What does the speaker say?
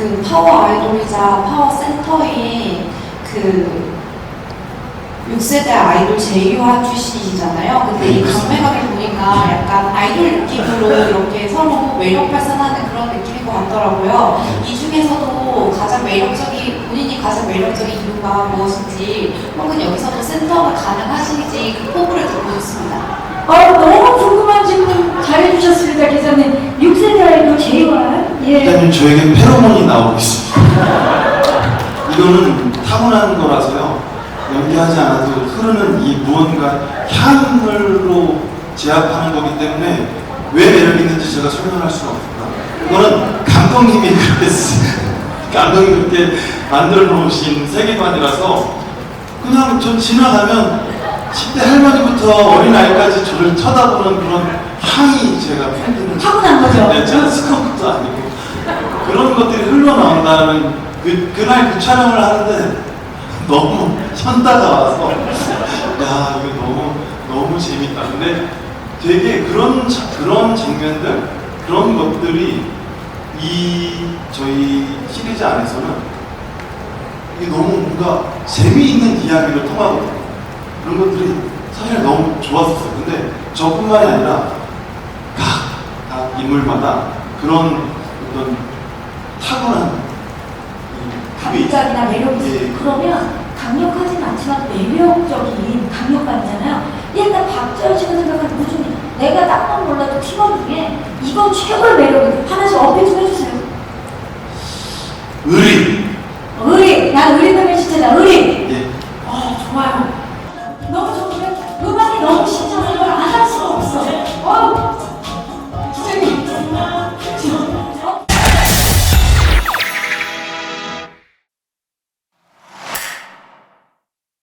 그 파워 아이돌이자 파워 센터인 그 6세대 아이돌 제이화 출신이시잖아요. 근데 이 강매각을 보니까 약간 아이돌 느낌으로 이렇게 서로 매력 발산하는 그런 느낌인 것 같더라고요. 이 중에서도 가장 매력적인, 본인이 가장 매력적인 이유가 무엇인지, 혹은 여기서도 센터가 가능하신지 그 포부를 듣고 싶습니다. 어, 너무 궁금한 질문 잘해주셨습니다, 기자님. 6세대 아이돌 제이와 예. 일단은 저에게 페로몬이 나오고 있습니다. 이거는 타고난 거라서요. 연기하지 않아도 흐르는 이 무언가 향으로 제압하는 거기 때문에 왜 매력 있는지 제가 설명할 수가 없습니다. 이거는 감독님이 그랬어요. 감독님이 그렇게 만들어 놓으신 세계관이라서 그냥 전 지나가면 10대 할머니부터 어린아이까지 저를 쳐다보는 그런 향이 제가 풍기는 타고난 거죠? 네, 제가 스카우트도 아니고 것들이 흘러나온다는 그, 그날 그 촬영을 하는데 너무 현다가 와서 야 이거 너무 너무 재밌다. 근데 되게 그런 자- 그런 장면들 그런 것들이 이 저희 시리즈 안에서는 이게 너무 뭔가 재미있는 이야기를 통하거든요 그런 것들이 사실 너무 좋았었어요. 근데 저뿐만이 아니라 각, 각 인물마다 그런 어떤 타고난 강력이나 매력이. 예. 그러면 강력하진 않지만 매력적인 강력감이잖아요. 일단 박재현 씨가 생각하는 무슨 내가 딱만 몰라도 팀원 중에 이건 최고의 매력이다. 하나씩 어필 좀 해주세요. 의리